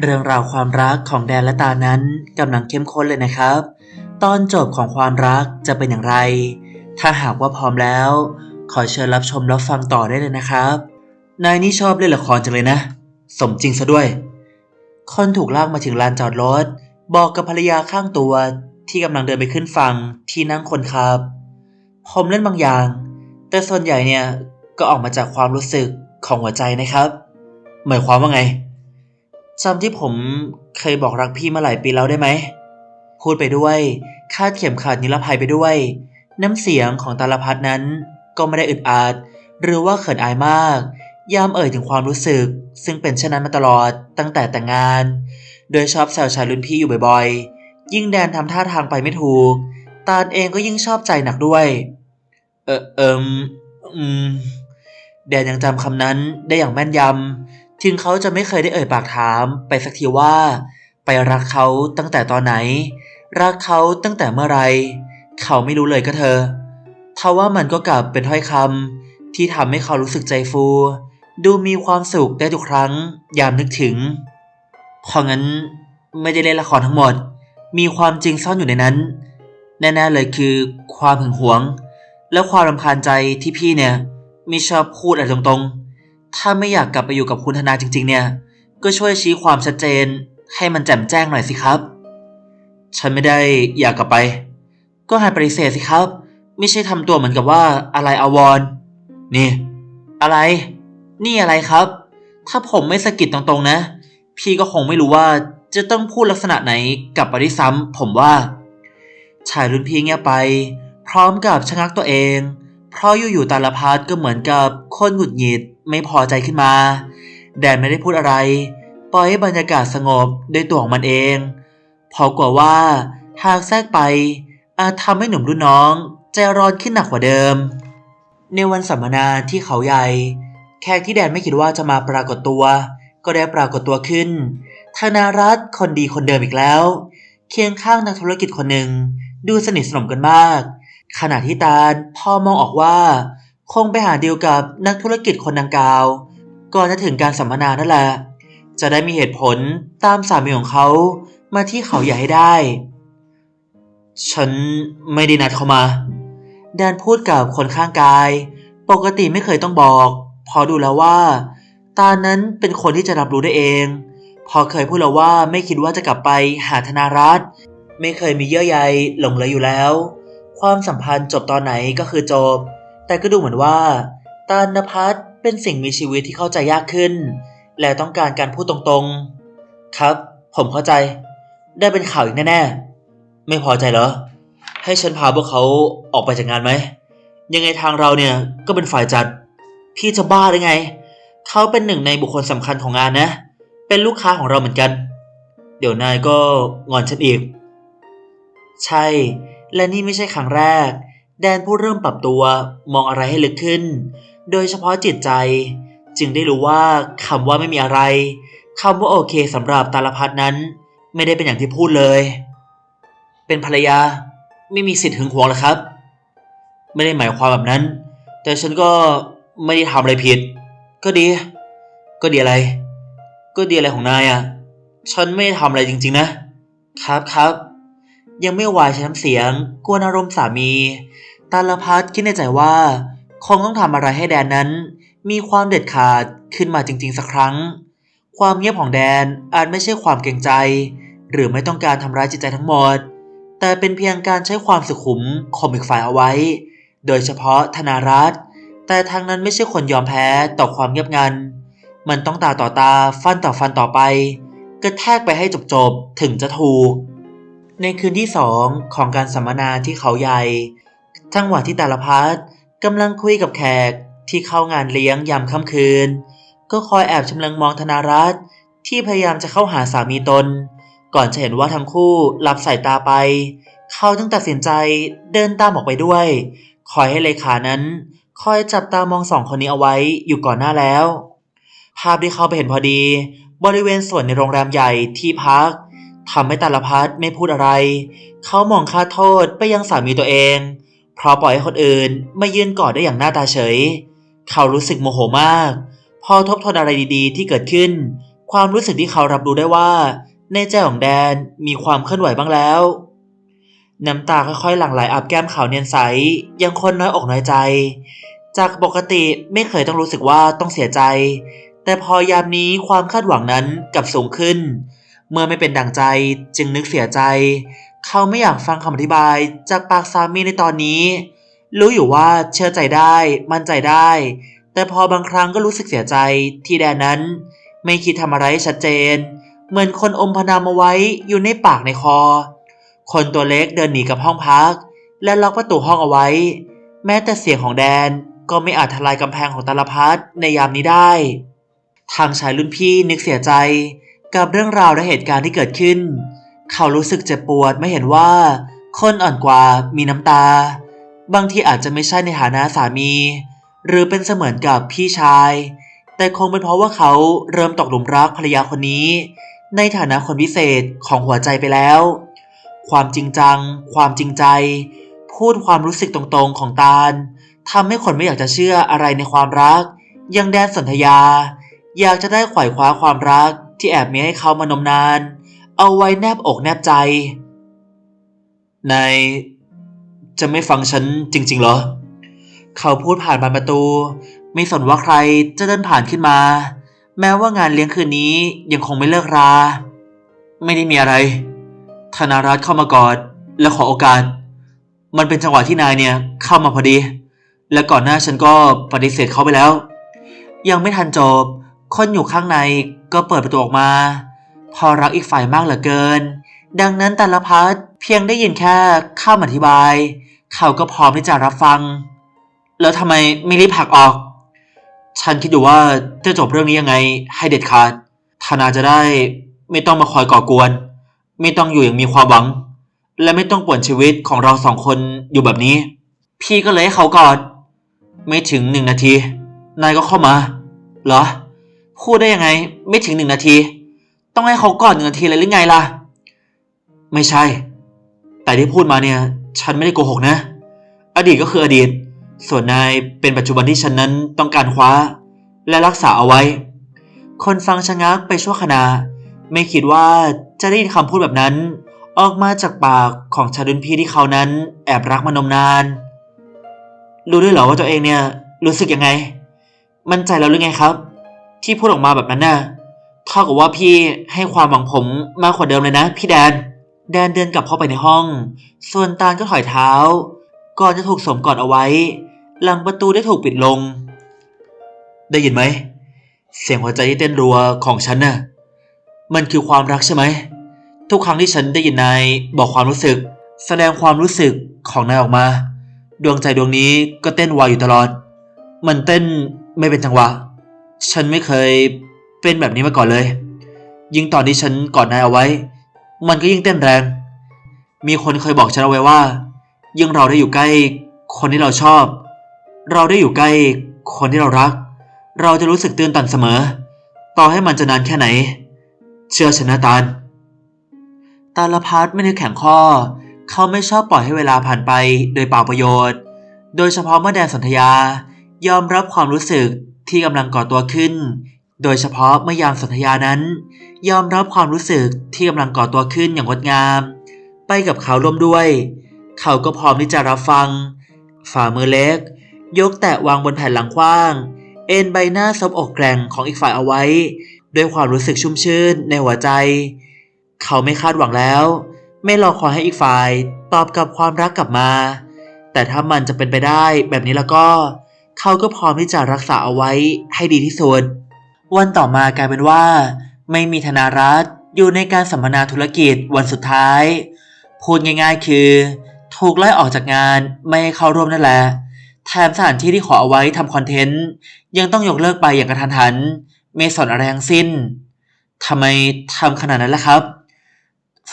เรื่องราวความรักของแดนและตานั้นกำลังเข้มข้นเลยนะครับ ตอนจบของความรักจะเป็นอย่างไร ถ้าหากว่าพร้อมแล้ว ขอเชิญรับชมรับฟังต่อได้เลยนะครับ นายนี่ชอบเล่นละครจังเลยนะ สมจริงซะด้วย คนถูกลากมาถึงลานจอดรถ บอกกับภรรยาข้างตัวที่กำลังเดินไปขึ้นฝั่งที่นั่งคนขับ ผมเล่นบางอย่าง แต่ส่วนใหญ่เนี่ย ก็ออกมาจากความรู้สึกของหัวใจนะครับ หมายความว่าไงจำที่ผมเคยบอกรักพี่มาหลายปีแล้วได้ไหม พูดไปด้วย คาดเข็มขัดนิรภัยไปด้วย น้ำเสียงของตาลพัดนั้น ก็ไม่ได้อึดอัดหรือว่าเขินอายมาก ยามเอ่ยถึงความรู้สึก ซึ่งเป็นเช่นนั้นมาตลอดตั้งแต่แต่งงาน โดยชอบแซวชายรุ่นพี่อยู่บ่อยๆ ยิ่งแดนทำท่าทางไปไม่ถูก ตาลเองก็ยิ่งชอบใจหนักด้วย เออเอิมอืม แดนยังจำคำนั้นได้อย่างแม่นยำถึงเขาจะไม่เคยได้เอ่ยปากถามไปสักทีว่า ไปรักเขาตั้งแต่ตอนไหน รักเขาตั้งแต่เมื่อไร เขาไม่รู้เลยก็เธอทว่ามันก็กลับเป็นถ้อยคำที่ทำให้เขารู้สึกใจฟู ดูมีความสุขได้ทุกครั้ง ยามนึกถึงเพราะงั้นไม่ได้เล่นละครทั้งหมด มีความจริงซ่อนอยู่ในนั้น แน่ๆเลยคือความหึงหวง และความรำคาญใจที่พี่เนี่ย ม่ชอบพูดอะไรตรงๆ ถ้าไม่อยากกลับไปอยู่กับคุณธนาจริง ๆ เนี่ย ก็ช่วยชี้ความชัดเจน ให้มันแจ่มแจ้งหน่อยสิครับ ฉันไม่ได้อยากกลับไป ก็ให้ปฏิเสธสิครับ ไม่ใช่ทำตัวเหมือนกับว่าอะไรอาวร นี่ อะไร นี่อะไรครับ ถ้าผมไม่สะกิดตรงๆนะ พี่ก็คงไม่รู้ว่าจะต้องพูดลักษณะไหนกับไปที่ซ้ำผมว่า ชายรุ่นพี่เงียบไป พร้อมกับชะงักตัวเอง เพราะอยู่ๆตาลพัดก็เหมือนกับคนหงุดหงิดไม่พอใจขึ้นมา แดนไม่ได้พูดอะไร ปล่อยให้บรรยากาศสงบด้วยตัวของมันเองเพราะกลัวว่าหากแทรกไป อาจทำให้หนุ่มรุ่นน้องใจร้อนขึ้นหนักกว่าเดิม ในวันสัมมนาที่เขาใหญ่ แขกที่แดนไม่คิดว่าจะมาปรากฏตัว ก็ได้ปรากฏตัวขึ้น ธนารัตน์คนดีคนเดิมอีกแล้ว เคียงข้างนักธุรกิจคนหนึ่ง ดูสนิทสนมกันมาก ขณะที่ตาลพ่อมองออกว่า คงไปหาดีลกับนักธุรกิจคนดังกล่าว ก่อนจะถึงการสัมมนานั่นแหละ จะได้มีเหตุผลตามสามีของเขามาที่เขาใหญ่ให้ได้ ฉันไม่ได้นัดเขามา แดนพูดกับคนข้างกาย ปกติไม่เคยต้องบอกพอดูแล้วว่า ตานั้นเป็นคนที่จะรับรู้ได้เอง พอเคยพูดแล้วว่าไม่คิดว่าจะกลับไปหาธนารัตน์ไม่เคยมีเยื่อใยหลงเหลืออยู่แล้ว ความสัมพันธ์จบตอนไหนก็คือจบ แต่ก็ดูเหมือนว่าตาลนภัสเป็นสิ่งมีชีวิตที่เข้าใจยากขึ้น และต้องการการพูดตรงๆ ครับ ผมเข้าใจ ได้เป็นข่าวอีกแน่ๆ ไม่พอใจเหรอ ให้ฉันพาพวกเขาออกไปจากงานไหม ยังไงทางเราเนี่ยก็เป็นฝ่ายจัด พี่จะบ้าได้ไง เขาเป็นหนึ่งในบุคคลสำคัญของงานนะ เป็นลูกค้าของเราเหมือนกัน เดี๋ยวนายก็งอนฉันอีก ใช่ และนี่ไม่ใช่ครั้งแรก แดนผู้เริ่มปรับตัวมองอะไรให้ลึกขึ้น โดยเฉพาะจิตใจ จึงได้รู้ว่าคำว่าไม่มีอะไรคำว่าโอเคสำหรับตาลพัดนั้น ไม่ได้เป็นอย่างที่พูดเลย เป็นภรรยาไม่มีสิทธิ์หึงหวงหรอครับ ไม่ได้หมายความแบบนั้น แต่ฉันก็ไม่ได้ทำอะไรผิด ก็ดี ก็ดีอะไร ก็ดีอะไรของนายอะ ฉันไม่ได้ทำอะไรจริง ๆ นะ ครับครับ ยังไม่วายใช้น้ำเสียง กวนอารมณ์สามี ตาลพัดคิดในใจว่า คงต้องทำอะไรให้แดนนั้น มีความเด็ดขาดขึ้นมาจริง ๆ สักครั้ง ความเงียบของแดนอาจไม่ใช่ความเกรงใจ หรือไม่ต้องการทำร้ายจิตใจทั้งหมด แต่เป็นเพียงการใช้ความสุขุมข่มอีกฝ่ายเอาไว้ โดยเฉพาะธนารัตน์แต่ทางนั้นไม่ใช่คนยอมแพ้ต่อความเงียบงัน มันต้องตาต่อตาฟันต่อฟันต่อไปกระแทกไปให้จบๆ ถึงจะถูก ในคืนที่สองของการสัมมนาที่เขาใหญ่ทั้งหวะที่ตาลพัดกำลังคุยกับแขกที่เข้างานเลี้ยงยามค่ำคืน ก็คอยแอบชำเลืองมองธนารัตน์ที่พยายามจะเข้าหาสามีตน ก่อนจะเห็นว่าทั้งคู่รับสายตาไป เขาจึงตัดสินใจเดินตามออกไปด้วย คอยให้เลขานั้น คอยจับตามองสองคนนี้เอาไว้อยู่ก่อนหน้าแล้ว ภาพที่เขาไปเห็นพอดี บริเวณส่วนในโรงแรมใหญ่ที่พัก ทำให้ตาลพัดไม่พูดอะไร เขามองค่าโทษไปยังสามีตัวเอง เพราะปล่อยให้คนอื่นมายืนกอดได้อย่างหน้าตาเฉย เขารู้สึกโมโหมาก พอทบทวนอะไรดีๆ ที่เกิดขึ้น ความรู้สึกที่เขารับรู้ได้ว่า ในใจของแดนมีความเคลื่อนไหวบ้างแล้ว น้ำตาค่อยๆหลั่งไหลอาบแก้มขาวเนียนใส ยังคนน้อยอกน้อยใจ จากปกติไม่เคยต้องรู้สึกว่าต้องเสียใจ แต่พอยามนี้ความคาดหวังนั้นกลับสูงขึ้น เมื่อไม่เป็นดังใจจึงนึกเสียใจ เขาไม่อยากฟังคำอธิบายจากปากสามีในตอนนี้ รู้อยู่ว่าเชื่อใจได้ มั่นใจได้ แต่พอบางครั้งก็รู้สึกเสียใจที่แดนนั้น ไม่คิดทำอะไรชัดเจน เหมือนคนอมพนามเอาไว้อยู่ในปากในคอ คนตัวเล็กเดินหนีกับห้องพัก และล็อกประตูห้องเอาไว้ แม้แต่เสียงของแดนก็ไม่อาจทลายกำแพงของตาลพัดในยามนี้ได้ ทางชายรุ่นพี่นึกเสียใจ กับเรื่องราวและเหตุการณ์ที่เกิดขึ้น เขารู้สึกเจ็บปวดไม่เห็นว่า คนอ่อนกว่ามีน้ำตา บางทีอาจจะไม่ใช่ในฐานะสามี หรือเป็นเสมือนกับพี่ชาย แต่คงเป็นเพราะว่าเขาเริ่มตกหลุมรักภรรยาคนนี้ ในฐานะคนพิเศษของหัวใจไปแล้ว ความจริงจัง ความจริงใจ พูดความรู้สึกตรงๆของตาลทำให้คนไม่อยากจะเชื่ออะไรในความรัก ยังแดนสนธยา อยากจะได้ไขว่คว้าความรัก ที่แอบมีให้เขามานมนาน เอาไว้แนบอกแนบใจ นายจะไม่ฟังฉันจริง ๆ เหรอ เขาพูดผ่านบานประตู ไม่สนว่าใครจะเดินผ่านขึ้นมา แม้ว่างานเลี้ยงคืนนี้ยังคงไม่เลิกรา ไม่ได้มีอะไร ธนารัตเข้ามากอดและขอโอกาส มันเป็นจังหวะที่นายเนี่ยเข้ามาพอดี และก่อนหน้าฉันก็ปฏิเสธเขาไปแล้ว ยังไม่ทันจบ คนอยู่ข้างในก็เปิดประตูออกมา พอรักอีกฝ่ายมากเหลือเกิน ดังนั้นแต่ละพัดเพียงได้ยินแค่คำอธิบาย เขาก็พร้อมที่จะรับฟัง แล้วทำไมไม่รีบผลักออก ฉันคิดอยู่ว่าจะจบเรื่องนี้ยังไงให้เด็ดขาดธนาจะได้ไม่ต้องมาคอยก่อกวน ไม่ต้องอยู่อย่างมีความหวัง และไม่ต้องป่วนชีวิตของเราสองคนอยู่แบบนี้ พี่ก็เลยให้เขากอด ไม่ถึงหนึ่งนาที นายก็เข้ามา เหรอ พูดได้ยังไง ไม่ถึงหนึ่งนาที ต้องให้เขากอดหนึ่งนาทีเลยหรือไงล่ะ ไม่ใช่ แต่ที่พูดมาเนี่ย ฉันไม่ได้โกหกนะ อดีตก็คืออดีต ส่วนนายเป็นปัจจุบันที่ฉันนั้นต้องการคว้า และรักษาเอาไว้ คนฟังชะงักไปชั่วขณะไม่คิดว่าจะได้ยินคำพูดแบบนั้น ออกมาจากปากของชายรุ่นพี่ที่เขานั้นแอบรักมานมนาน รู้ด้วยเหรอว่าตัวเองเนี่ย รู้สึกยังไง มั่นใจแล้วหรือไงครับ ที่พูดออกมาแบบนั้นน่ะเท่ากับว่าพี่ให้ความหวังผมมากกว่าเดิมเลยนะ พี่แดน แดนเดินกลับเข้าไปในห้อง ส่วนตาลก็ถอยเท้า ก่อนจะถูกสวมกอดเอาไว้ หลังประตูได้ถูกปิดลง ได้ยินไหม เสียงหัวใจที่เต้นรัวของฉันน่ะ มันคือความรักใช่ไหม ทุกครั้งที่ฉันได้ยินนายบอกความรู้สึก แสดงความรู้สึกของนายออกมา ดวงใจดวงนี้ก็เต้นไวอยู่ตลอด มันเต้นไม่เป็นจังหวะ ฉันไม่เคยเป็นแบบนี้มาก่อนเลย ยิ่งตอนที่ฉันกอดนายเอาไว้ มันก็ยิ่งเต้นแรง มีคนเคยบอกฉันเอาไว้ว่า ยิ่งเราได้อยู่ใกล้ คนที่เราชอบ เราได้อยู่ใกล้คนที่เรารัก เราจะรู้สึกตื่นตันเสมอ ต่อให้มันจะนานแค่ไหน เชื่อฉันนะตาลตาลพัดไม่ได้แข็งข้อ เขาไม่ชอบปล่อยให้เวลาผ่านไปโดยเปล่าประโยชน์ โดยเฉพาะเมื่อแดนสนธยายอมรับความรู้สึก ที่กำลังก่อตัวขึ้น โดยเฉพาะเมื่อยามสนธยานั้น ยอมรับความรู้สึกที่กำลังก่อตัวขึ้นอย่างงดงาม ไปกับเขาร่วมด้วย เขาก็พร้อมที่จะรับฟัง ฝ่ามือเล็ก ยกแตะวางบนแผ่นหลังกว้าง เอ็นใบหน้าซบอกแกร่งของอีกฝ่ายเอาไว้ ด้วยความรู้สึกชุ่มชื่นในหัวใจ เขาไม่คาดหวังแล้ว ไม่รอคอยให้อีกฝ่าย ตอบกับความรักกลับมา แต่ถ้ามันจะเป็นไปได้แบบนี้แล้วก็เเขาก็พร้อมที่จะรักษาเอาไว้ให้ดีที่สุด วันต่อมากลายเป็นว่า ไม่มีธนารัตอยู่ในการสัมมนาธุรกิจวันสุดท้าย พูดง่ายๆคือ ถูกไล่ออกจากงานไม่ให้เข้าร่วมนั่นแหละ แถมสถานที่ที่ขอเอาไว้ทำคอนเทนต์ ยังต้องยกเลิกไปอย่างกระทันหัน ไม่สนอะไรทั้งสิ้นทำไมทำขนาดนั้นล่ะครับ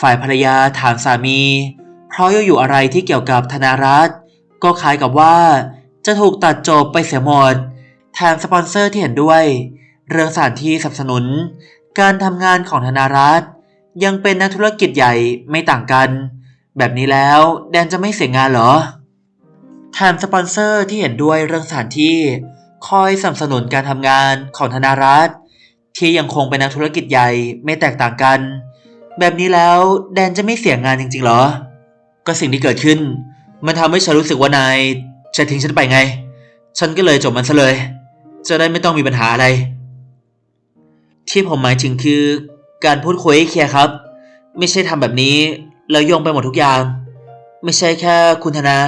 ฝ่ายภรรยาถามสามี เพราะอยู่ๆอะไรที่เกี่ยวกับธนารัตก็คล้ายกับว่า จะถูกตัดจบไปเสียหมดแถมสปอนเซอร์ที่เห็นด้วย เรื่องสถานที่สนับสนุน การทำงานของธนารัตน์ยังเป็นนักธุรกิจใหญ่ไม่ต่างกัน แบบนี้แล้วแดนจะไม่เสียงานเหรอแถมสปอนเซอร์ที่เห็นด้วยเรื่องสถานที่ คอยสนับสนุนการทำงานของธนารัตน์ที่ยังคงเป็นนักธุรกิจใหญ่ไม่แตกต่างกัน แบบนี้แล้วแดนจะไม่เสียงานจริงๆเหรอ ก็สิ่งที่เกิดขึ้น มันทำให้ฉันรู้สึกว่านาย จะทิ้งฉันไปไง ฉันก็เลยจบมันซะเลย จะได้ไม่ต้องมีปัญหาอะไร ที่ผมหมายถึงคือ การพูดคุยให้เคลียร์ครับ ไม่ใช่ทำแบบนี้แล้วโยงไปหมดทุกอย่าง ไม่ใช่แค่คุณธนา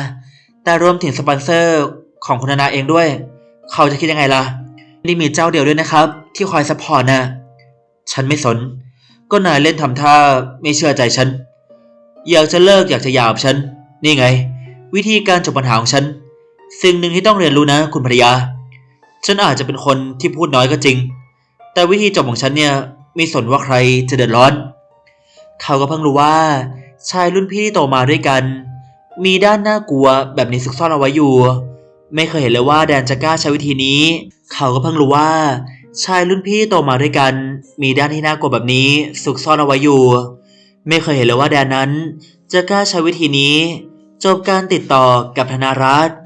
แต่รวมถึงสปอนเซอร์ของคุณธนาเองด้วย เขาจะคิดยังไงล่ะ นี่มีเจ้าเดียวด้วยนะครับ ที่คอยซัพพอร์ตนะ ฉันไม่สน ก็นายเล่นทำท่าไม่เชื่อใจฉัน อยากจะเลิกอยากจะหยาบฉัน นี่ไง วิธีการจบปัญหาของฉัน สิ่งหนึ่งที่ต้องเรียนรู้นะ คุณภรรยา ฉันอาจจะเป็นคนที่พูดน้อยก็จริง แต่วิธีจบของฉันเนี่ยไม่สนว่าใครจะเดือดร้อน เขาก็เพิ่งรู้ว่า ชายรุ่นพี่ที่โตมาด้วยกัน มีด้านน่ากลัวแบบนี้ซุกซ่อนเอาไว้อยู่ ไม่เคยเห็นเลยว่าแดนจะกล้าใช้วิธีนี้ เขาก็เพิ่งรู้ว่า ชายรุ่นพี่โตมาด้วยกัน มีด้านที่น่ากลัวแบบนี้ซุกซ่อนเอาไว้อยู่ ไม่เคยเห็นเลยว่าแดนนั้น จะกล้าใช้วิธีนี้ จบการติดต่อกับธนารัตน์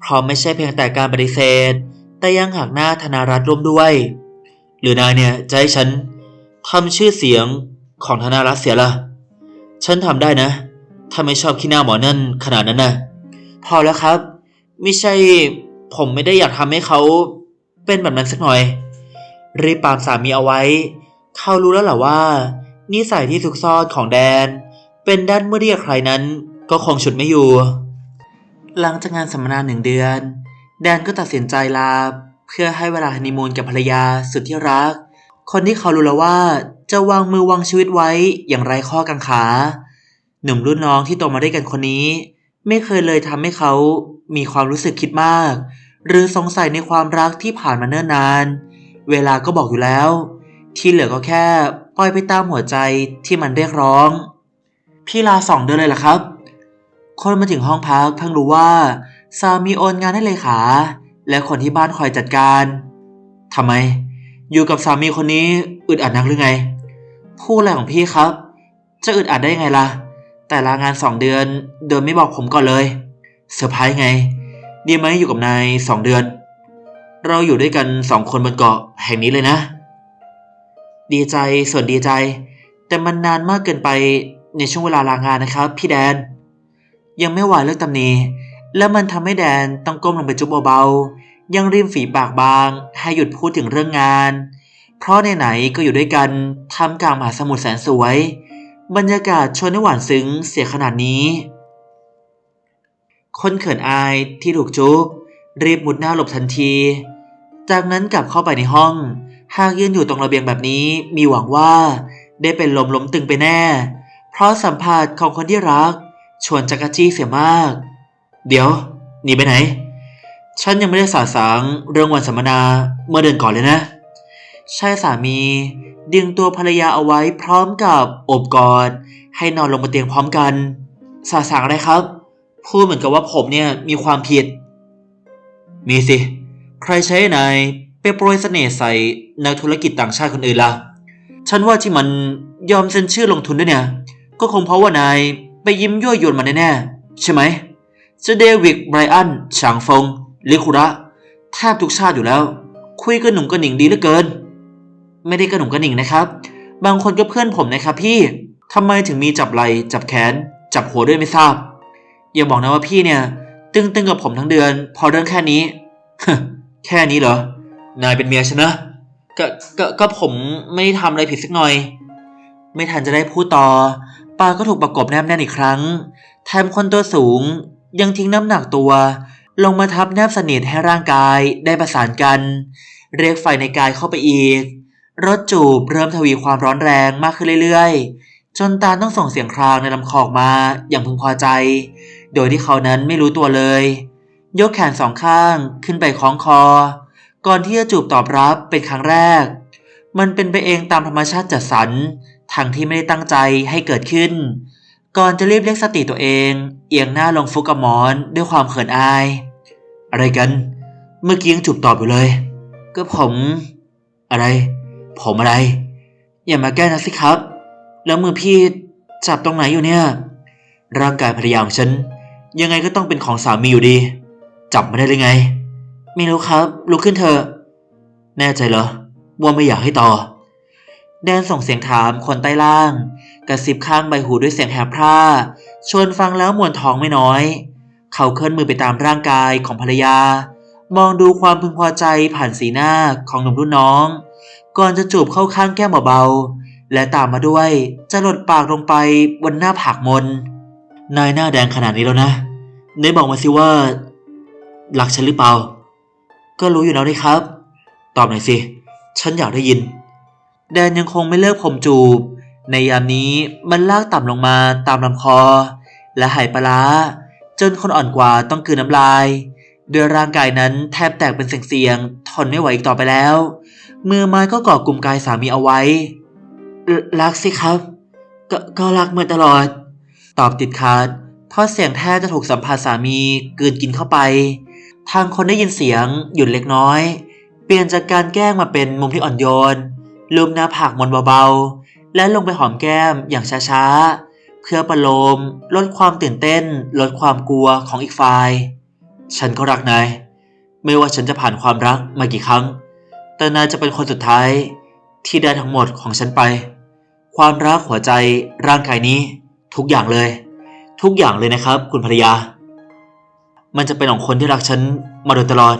เพราะไม่ใช่เพียงแต่การปฏิเสธ แต่ยังหักหน้าธนารัตร่วมด้วย หรือนายเนี่ยจะให้ฉันทำชื่อเสียงของธนารัตเสียละฉันทำได้นะ ถ้าไม่ชอบขี้หน้าหมอนั่นขนาดนั้นนะพอแล้วครับ ไม่ใช่ผมไม่ได้อยากทำให้เขาเป็นแบบนั้นสักหน่อย รีบปามสามีเอาไว้ เขารู้แล้วแหละว่า นิสัยที่ซุกซ่อนของแดน เป็นด้านเมื่อเรียกใครนั้นก็คงฉุดไม่อยู่ หลังจากงานสัมมนาหนึ่งเดือน แดนก็ตัดสินใจลา เพื่อให้เวลาฮันนีมูนกับภรรยาสุดที่รัก คนที่เขารู้แล้วว่าจะวางมือวางชีวิตไว้อย่างไรข้อกังขา หนุ่มรุ่นน้องที่โตมาด้วยกันคนนี้ ไม่เคยเลยทำให้เขามีความรู้สึกคิดมาก หรือสงสัยในความรักที่ผ่านมาเนิ่นนาน เวลาก็บอกอยู่แล้ว ที่เหลือก็แค่ปล่อยไปตามหัวใจที่มันเรียกร้อง พี่ลาสองเดือนเลยเหรอครับ คนมาถึงห้องพักเพิ่งรู้ว่าสามีโอนงานให้เลขา และคนที่บ้านคอยจัดการทำไม อยู่กับสามีคนนี้อึดอัดนักหรือไง พูดอะไรของพี่ครับ จะอึดอัดได้ไงล่ะ แต่ลางานสองเดือนเดินไม่บอกผมก่อนเลยเซอร์ไพรส์ไง ดีไหมอยู่กับนายสองเดือน เราอยู่ด้วยกันสองคนบนเกาะแห่งนี้เลยนะ ดีใจส่วนดีใจ แต่มันนานมากเกินไปในช่วงเวลาลางานนะครับ พี่แดน ยังไม่ไหวเลิกตำหนีแล้วมันทำให้แดนต้องก้มลงไปจุ๊บเบาๆ ยังริมฝีปากบาง ให้หยุดพูดถึงเรื่องงาน เพราะไหนๆก็อยู่ด้วยกันทำกลางมหาสมุทรแสนสวย บรรยากาศชวนให้หวานซึ้งเสียขนาดนี้ คนเขินอายที่ถูกจุ๊บรีบมุดหน้าหลบทันที จากนั้นกลับเข้าไปในห้อง หากยืนอยู่ตรงระเบียงแบบนี้มีหวังว่า ได้เป็นลมล้มตึงไปแน่ เพราะสัมผัสของคนที่รัก ชวนจักรจี้เสียมาก เดี๋ยวหนีไปไหน ฉันยังไม่ได้สาสางเรื่องวันสัมมนาเมื่อเดือนก่อนเลยนะใช่สามีดึงตัวภรรยาเอาไว้พร้อมกับโอบกอดให้นอนลงบนเตียงพร้อมกัน สาสางอะไรครับ พูดเหมือนกับว่าผมเนี่ยมีความผิด มีสิ ใครใช้นายไปโปรยเสน่ห์ใส่นักธุรกิจต่างชาติคนอื่นล่ะ ฉันว่าที่มันยอมเซ็นชื่อลงทุนด้วยเนี่ย ก็คงเพราะว่านาย ไปยิ้มยั่วยวนมันแน่ๆใช่ไหมจะเดวิดไบรอันฉางฟงลิคุระแทบทุกชาติอยู่แล้ว คุยกันหนุ่มกันหนิงดีเหลือเกิน ไม่ได้กระหนุ่มกระหนิงนะครับ บางคนก็เพื่อนผมนะครับพี่ทำไมถึงมีจับไหล่จับแขน จับหัวด้วยไม่ทราบ อย่าบอกนะว่าพี่เนี่ย ตึงๆกับผมทั้งเดือน พอเรื่องแค่นี้แค่นี้เหรอ นายเป็นเมียฉันนะก็ก็ก็ผมไม่ได้ทำอะไรผิดสักหน่อย ไม่ทันจะได้พูดต่อ ปาก็ถูกประกบแนบแน่นอีกครั้ง แถมคนตัวสูงยังทิ้งน้ำหนักตัว ลงมาทับแนบสนิทให้ร่างกายได้ประสานกัน เรียกไฟในกายเข้าไปอีก รถจูบเริ่มทวีความร้อนแรงมากขึ้นเรื่อยๆ จนตาต้องส่งเสียงครางในลำคอออกมาอย่างพึงพอใจ โดยที่เขานั้นไม่รู้ตัวเลย ยกแขนสองข้างขึ้นไปคล้องคอ ก่อนที่จะจูบตอบรับเป็นครั้งแรก มันเป็นไปเองตามธรรมชาติจัดสรร ทั้งที่ไม่ได้ตั้งใจให้เกิดขึ้น ก่อนจะรีบเรียกสติตัวเอง เอียงหน้าลงฟุกกับหมอนด้วยความเขินอาย อะไรกัน เมื่อกี้ยังจูบตอบอยู่เลย ก็ผม อะไร ผมอะไร อย่ามาแก้นะสิครับ แล้วมือพี่จับตรงไหนอยู่เนี่ย ร่างกายภรรยาของฉัน ยังไงก็ต้องเป็นของสามีอยู่ดี จับมาได้เลยไง ไม่รู้ครับ ลุกขึ้นเถอะ แน่ใจเหรอ ว่าไม่อยากให้ต่อ แดนส่งเสียงถามคนใต้ล่าง กระซิบข้างใบหูด้วยเสียงแหบพร่า ชวนฟังแล้วมวนท้องไม่น้อย เขาเคลื่อนมือไปตามร่างกายของภรรยา มองดูความพึงพอใจผ่านสีหน้าของหนุ่มรุ่นน้อง ก่อนจะจูบเข้าข้างแก้มเบาๆและตามมาด้วยจะหลดปากลงไปบนหน้าผากมน นายหน้าแดงขนาดนี้แล้วนะไหนบอกมาสิว่ารักฉันหรือเปล่า ก็รู้อยู่แล้วนี่ครับ ตอบหน่อยสิ ฉันอยากได้ยิน แดนยังคงไม่เลิกผมจูบ ในยามนี้มันลากต่ำลงมาตามลำคอ และหายปลาร้าจนคนอ่อนกว่าต้องกลืนน้ำลายด้วยร่างกายนั้นแทบแตกเป็นเสียงๆทนไม่ไหวอีกต่อไปแล้ว มือไม้ก็กาะกลุ่มกายสามีเอาไว้ รักสิครับก็ก็รักมาตลอด ตอบติดขัดเพราะเสียงแทบจะถูกสัมผัสสามีกืนกินเข้าไป ทางคนได้ยินเสียงหยุดเล็กน้อย เปลี่ยนจากการแกล้งมาเป็นมุมที่อ่อนโยน ลูบหน้าผากมนเบาๆ และลงไปหอมแก้มอย่างช้าๆ เพื่อประโลม ลดความตื่นเต้น ลดความกลัวของอีกฝ่าย ฉันก็รักนาย ไม่ว่าฉันจะผ่านความรักมากี่ครั้ง แต่นายจะเป็นคนสุดท้ายที่ได้ทั้งหมดของฉันไป ความรักหัวใจร่างกายนี้ ทุกอย่างเลย ทุกอย่างเลยนะครับ คุณภรรยา มันจะเป็นของคนที่รักฉันมาโดยตลอด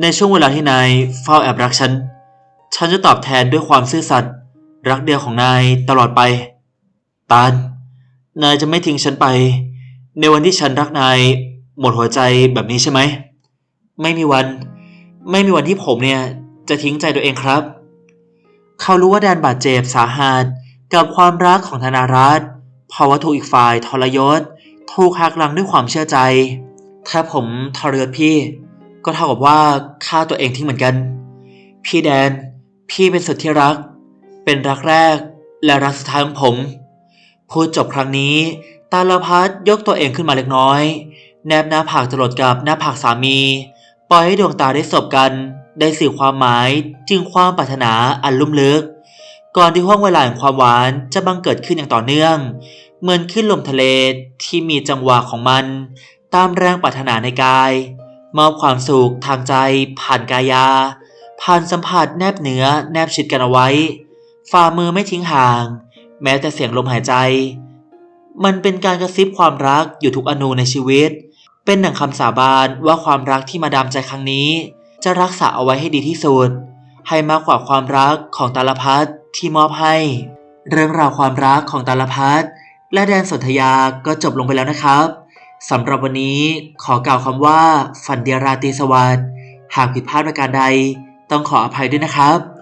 ในช่วงเวลาที่นายเฝ้าแอบรักฉัน ฉันจะตอบแทนด้วยความซื่อสัตย์รักเดียวของนายตลอดไป ตาล นายจะไม่ทิ้งฉันไป ในวันที่ฉันรักนาย หมดหัวใจแบบนี้ใช่ไหม ไม่มีวัน ไม่มีวันที่ผมเนี่ย จะทิ้งใจตัวเองครับ เขารู้ว่าแดนบาดเจ็บสาหัสกับความรักของธนารัตเพราะว่าถูกอีกฝ่ายทรยศ ถูกหักหลังด้วยความเชื่อใจ ถ้าผมทรยศพี่ ก็เท่ากับว่าฆ่าตัวเองทิ้งเหมือนกัน พี่แดน พี่เป็นสุดที่รัก เป็นรักแรกและรักสุดท้ายของผม พูดจบครั้งนี้ ตาลพัดยกตัวเองขึ้นมาเล็กน้อย แนบหน้าผากจรดกับหน้าผากสามี ปล่อยให้ดวงตาได้สบกัน ได้สื่อความหมายจึงความปรารถนาอันลุ่มลึก ก่อนที่ห้วงเวลาแห่งความหวานจะบังเกิดขึ้นอย่างต่อเนื่อง เหมือนขึ้นลมทะเลที่มีจังหวะของมัน ตามแรงปรารถนาในกาย มอบความสุขทางใจผ่านกายา ผ่านสัมผัสแนบเนื้อแนบชิดกันเอาไว้ ฝ่ามือไม่ทิ้งห่าง แม้แต่เสียงลมหายใจ มันเป็นการกระซิบความรักอยู่ทุกอนูในชีวิต เป็นหนังคำสาบานว่าความรักที่มาดามใจครั้งนี้ จะรักษาเอาไว้ให้ดีที่สุด ให้มากกว่าความรักของตาลพัฒที่มอบให้ เรื่องราวความรักของตาลพัฒและแดนสนธยาก็จบลงไปแล้วนะครับสำหรับวันนี้ขอกล่าวคำว่า ฝันเดียราตีสวัสดิ์หากผิดพลาดประการใด ต้องขออภัยด้วยนะครับ